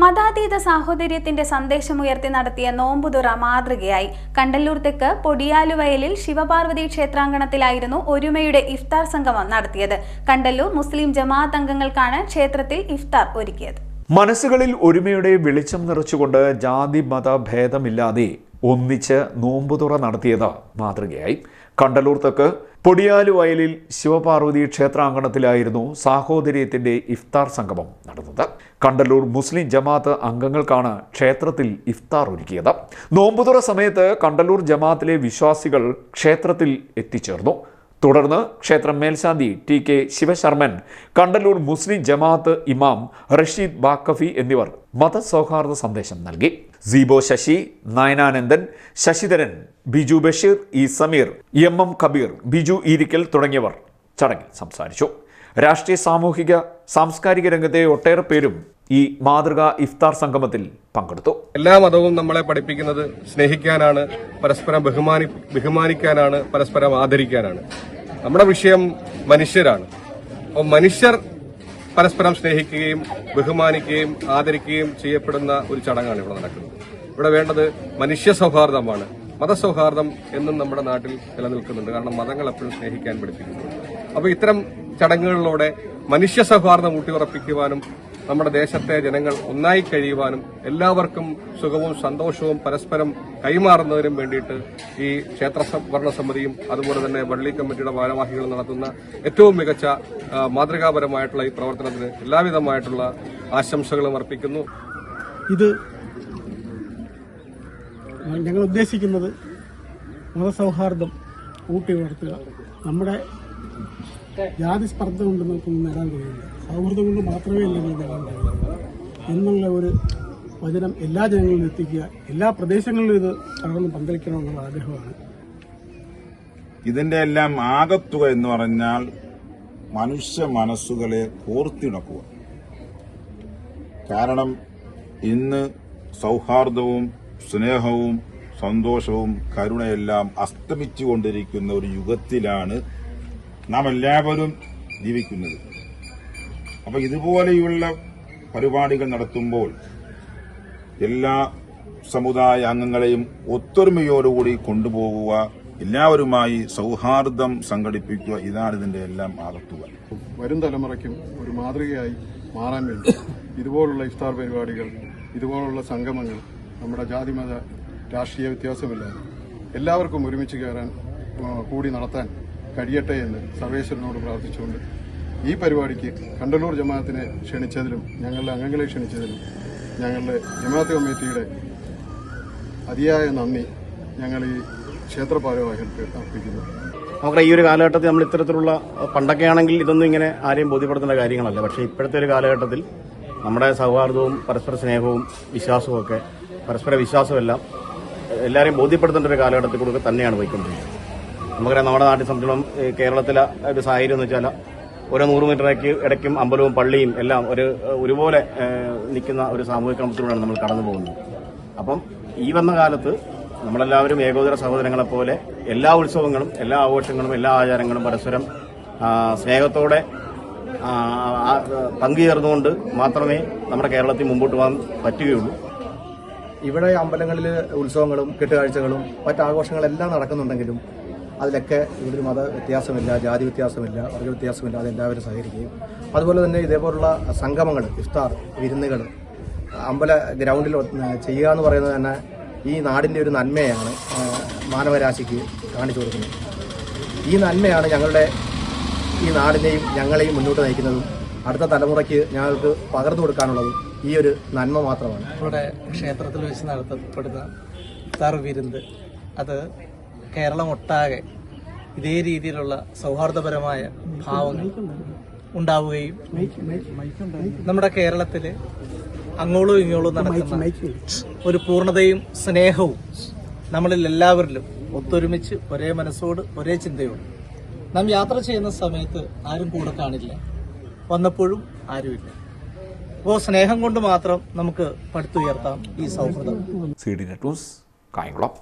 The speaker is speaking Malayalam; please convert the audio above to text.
മതാതീത സാഹോദര്യത്തിന്റെ സന്ദേശമുയർത്തി നടത്തിയ നോമ്പുതുറ മാതൃകയായി. കണ്ടല്ലൂർ തെക്ക് പൊടിയാലുവയലിൽ ശിവപാർവതി ക്ഷേത്രാങ്കണത്തിലായിരുന്നു ഒരുമയുടെ ഇഫ്താർ സംഗമം നടത്തിയത്. കണ്ടല്ലൂർ മുസ്ലിം ജമാഅത്ത് അംഗങ്ങൾക്കാണ് ക്ഷേത്രത്തിൽ ഇഫ്താർ ഒരുക്കിയത്. മനസ്സുകളിൽ ഒരുമയുടെ വെളിച്ചം നിറച്ചുകൊണ്ട് ജാതി മത ഭേദമില്ലാതെ ഒന്നിച്ച് നോമ്പുതുറ നടത്തിയത് മാതൃകയായി. കണ്ടലൂർ തെക്ക് പൊടിയാലു വയലിൽ ശിവപാർവതി ക്ഷേത്രാങ്കണത്തിലായിരുന്നു സാഹോദര്യത്തിന്റെ ഇഫ്താർ സംഗമം നടന്നത്. കണ്ടല്ലൂർ മുസ്ലിം ജമാഅത്ത് അംഗങ്ങൾക്കാണ് ക്ഷേത്രത്തിൽ ഇഫ്താർ ഒരുക്കിയത്. നോമ്പുതുറ സമയത്ത് കണ്ടല്ലൂർ ജമാഅത്തിലെ വിശ്വാസികൾ ക്ഷേത്രത്തിൽ എത്തിച്ചേർന്നു. തുടർന്ന് ക്ഷേത്രം മേൽശാന്തി ടി കെ ശിവശർമ്മൻ കണ്ടല്ലൂർ മുസ്ലിം ജമാഅത്ത് ഇമാം റഷീദ് ബാക്കഫി എന്നിവർ മതസൗഹാർദ്ദ സന്ദേശം നൽകി. സീബോ Sasi Nayanandan Sasidharan Biju Basheer E Sameer M M Kabeer Biju Eerikkal തുടങ്ങിയവർ ചടങ്ങിൽ സംസാരിച്ചു. രാഷ്ട്രീയ സാമൂഹിക സാംസ്കാരിക രംഗത്തെ ഒട്ടേറെ പേരും ഈ മാതൃകാ ഇഫ്താർ സംഗമത്തിൽ പങ്കെടുത്തു. എല്ലാ മതവും നമ്മളെ പഠിപ്പിക്കുന്നത് സ്നേഹിക്കാനാണ് പരസ്പരം ബഹുമാനി ബഹുമാനിക്കാനാണ് പരസ്പരം ആദരിക്കാനാണ്. നമ്മുടെ വിഷയം മനുഷ്യരാണ്. അപ്പോൾ മനുഷ്യർ പരസ്പരം സ്നേഹിക്കുകയും ബഹുമാനിക്കുകയും ആദരിക്കുകയും ചെയ്യപ്പെടുന്ന ഒരു ചടങ്ങാണ് ഇവിടെ നടക്കുന്നത്. ഇവിടെ വേണ്ടത് മനുഷ്യ സൗഹാർദ്ദമാണ്. മതസൗഹാർദ്ദം എന്നും നമ്മുടെ നാട്ടിൽ നിലനിൽക്കുന്നുണ്ട്. കാരണം മതങ്ങൾ എപ്പോഴും സ്നേഹിക്കാൻ പഠിപ്പിക്കുന്നു അപ്പോൾ ഇത്തരം ചടങ്ങുകളിലൂടെ മനുഷ്യ സൗഹാർദ്ദം ഊട്ടിയുറപ്പിക്കുവാനും നമ്മുടെ ദേശത്തെ ജനങ്ങൾ ഒന്നായി കഴിയുവാനും എല്ലാവർക്കും സുഖവും സന്തോഷവും പരസ്പരം കൈമാറുന്നതിനും വേണ്ടിയിട്ട് ഈ ക്ഷേത്ര ഭരണസമിതിയും അതുപോലെ തന്നെ വള്ളി കമ്മിറ്റിയുടെ ഭാരവാഹികൾ നടത്തുന്ന ഏറ്റവും മികച്ച മാതൃകാപരമായിട്ടുള്ള ഈ പ്രവർത്തനത്തിന് എല്ലാവിധമായിട്ടുള്ള ആശംസകളും അർപ്പിക്കുന്നു. ഇത് ഞങ്ങൾ ഉദ്ദേശിക്കുന്നത് മതസൗഹാർദ്ദം ഊട്ടി വളർത്തുക നമ്മുടെ ജാതി സ്പർദ്ധ കൊണ്ട് നമുക്കൊന്നും നേടാൻ കഴിയില്ല. സൗഹൃദം കൊണ്ട് മാത്രമേ അല്ലെങ്കിൽ നേടാൻ കഴിയുള്ളൂ. എന്നുള്ള ഒരു വചനം എല്ലാ ജനങ്ങളിലും എത്തിക്കുക എല്ലാ പ്രദേശങ്ങളിലും ഇത് പകർന്ന് പന്തലിക്കണമെന്നുള്ള ആഗ്രഹമാണ്. ഇതിന്റെ എല്ലാം ആകത്തുക എന്ന് പറഞ്ഞാൽ മനുഷ്യ മനസ്സുകളെ കോർത്തിണക്കുക. കാരണം ഇന്ന് സൗഹാർദ്ദവും സ്നേഹവും സന്തോഷവും കരുണയെല്ലാം അസ്തമിച്ചുകൊണ്ടിരിക്കുന്ന ഒരു യുഗത്തിലാണ് നാം എല്ലാവരും ജീവിക്കുന്നത്. അപ്പൊ ഇതുപോലെയുള്ള പരിപാടികൾ നടത്തുമ്പോൾ എല്ലാ സമുദായ അംഗങ്ങളെയും ഒത്തൊരുമയോടുകൂടി കൊണ്ടുപോകുക എല്ലാവരുമായി സൗഹാർദ്ദം സംഘടിപ്പിക്കുക ഇതാണ് ഇതിന്റെ എല്ലാം ആകത്തുക വരും തലമുറയ്ക്കും ഒരു മാതൃകയായി മാറാൻ വേണ്ടി ഇതുപോലുള്ള ഇഫ്താർ പരിപാടികൾ ഇതുപോലുള്ള സംഗമങ്ങൾ നമ്മുടെ ജാതിമത രാഷ്ട്രീയ വ്യത്യാസമില്ലാതെ എല്ലാവർക്കും ഒരുമിച്ച് കയറാൻ കൂടി നടത്താൻ കഴിയട്ടെ എന്ന് സർവേശ്വരനോട് പ്രാർത്ഥിച്ചുകൊണ്ട് ഈ പരിപാടിക്ക് കണ്ടല്ലൂർ ജമാഅത്തിനെ ക്ഷണിച്ചതിലും ഞങ്ങളുടെ അംഗങ്ങളെ ക്ഷണിച്ചതിലും ഞങ്ങളുടെ ജമാഅത്ത് കമ്മിറ്റിയുടെ അതിയായ നന്ദി ഞങ്ങൾ ഈ ക്ഷേത്ര ഭാരവാഹികൾക്ക് അർപ്പിക്കുന്നു. നമുക്ക് ഈ ഒരു കാലഘട്ടത്തിൽ നമ്മൾ ഇത്തരത്തിലുള്ള പണ്ടൊക്കെ ആണെങ്കിൽ ഇതൊന്നും ഇങ്ങനെ ആരെയും ബോധ്യപ്പെടുത്തേണ്ട കാര്യങ്ങളല്ല. പക്ഷേ ഇപ്പോഴത്തെ ഒരു കാലഘട്ടത്തിൽ നമ്മുടെ സൗഹാർദ്ദവും പരസ്പര സ്നേഹവും വിശ്വാസവും ഒക്കെ പരസ്പര വിശ്വാസമെല്ലാം എല്ലാവരെയും ബോധ്യപ്പെടുത്തേണ്ട ഒരു കാലഘട്ടത്തിൽ കൂടെ തന്നെയാണ് പോയിക്കൊണ്ടിരിക്കുന്നത്. നമുക്കറിയാം നമ്മുടെ നാട്ടിൽ സംബന്ധിച്ചോളം കേരളത്തിലെ ഒരു സാഹചര്യം എന്ന് വെച്ചാൽ ഓരോ നൂറ് മീറ്ററേക്ക് ഇടയ്ക്കും അമ്പലവും പള്ളിയും എല്ലാം ഒരു ഒരുപോലെ നിൽക്കുന്ന ഒരു സാമൂഹിക ക്രമത്തിലൂടെയാണ് നമ്മൾ കടന്നു പോകുന്നത്. അപ്പം ഈ വന്ന കാലത്ത് നമ്മളെല്ലാവരും ഏകോദര സഹോദരങ്ങളെ പോലെ എല്ലാ ഉത്സവങ്ങളും എല്ലാ ആഘോഷങ്ങളും എല്ലാ ആചാരങ്ങളും പരസ്പരം സ്നേഹത്തോടെ പങ്കുചേർന്നുകൊണ്ട് മാത്രമേ നമ്മുടെ കേരളത്തിൽ മുമ്പോട്ട് പോകാൻ പറ്റുകയുള്ളൂ. ഇവിടെ അമ്പലങ്ങളിൽ ഉത്സവങ്ങളും കെട്ടുകാഴ്ചകളും മറ്റാഘോഷങ്ങളെല്ലാം നടക്കുന്നുണ്ടെങ്കിലും അതിലൊക്കെ ഒരു മത വ്യത്യാസമില്ല ജാതി വ്യത്യാസമില്ല വർഗ വ്യത്യാസമില്ല അത് എല്ലാവരും സഹകരിക്കുകയും. അതുപോലെ തന്നെ ഇതേപോലുള്ള സംഗമങ്ങൾ ഇഫ്താർ വിരുന്നുകൾ അമ്പല ഗ്രൗണ്ടിൽ ചെയ്യുക എന്ന് പറയുന്നത് തന്നെ ഈ നാടിന്റെ ഒരു നന്മയാണ് മാനവരാശിക്ക് കാണിച്ചു കൊടുക്കുന്നത്. ഈ നന്മയാണ് ഞങ്ങളുടെ ഈ നാടിനെയും ഞങ്ങളെയും മുന്നോട്ട് നയിക്കുന്നതും അടുത്ത തലമുറയ്ക്ക് ഞങ്ങൾക്ക് പകർന്നു കൊടുക്കാനുള്ളതും ഈ ഒരു നന്മ മാത്രമാണ്. ഇവിടെ ക്ഷേത്രത്തിൽ വെച്ച് നടത്തപ്പെടുന്ന ഇഫ്താർ വിരുന്ന് അത് കേരളം ഒട്ടാകെ ഇതേ രീതിയിലുള്ള സൗഹാർദ്ദപരമായ ഭാവങ്ങൾ ഉണ്ടാവുകയും നമ്മുടെ കേരളത്തിലെ അങ്ങോളും ഇങ്ങോളും നടക്കുന്ന ഒരു പൂർണതയും സ്നേഹവും നമ്മളിൽ എല്ലാവരിലും ഒത്തൊരുമിച്ച് ഒരേ മനസ്സോട് ഒരേ ചിന്തയോട്. നാം യാത്ര ചെയ്യുന്ന സമയത്ത് ആരും കൂടെ കാണില്ല. വന്നപ്പോഴും ആരുമില്ല. അപ്പോൾ സ്നേഹം കൊണ്ട് മാത്രം നമുക്ക് പടുത്തുയർത്താം ഈ സൗഹൃദം.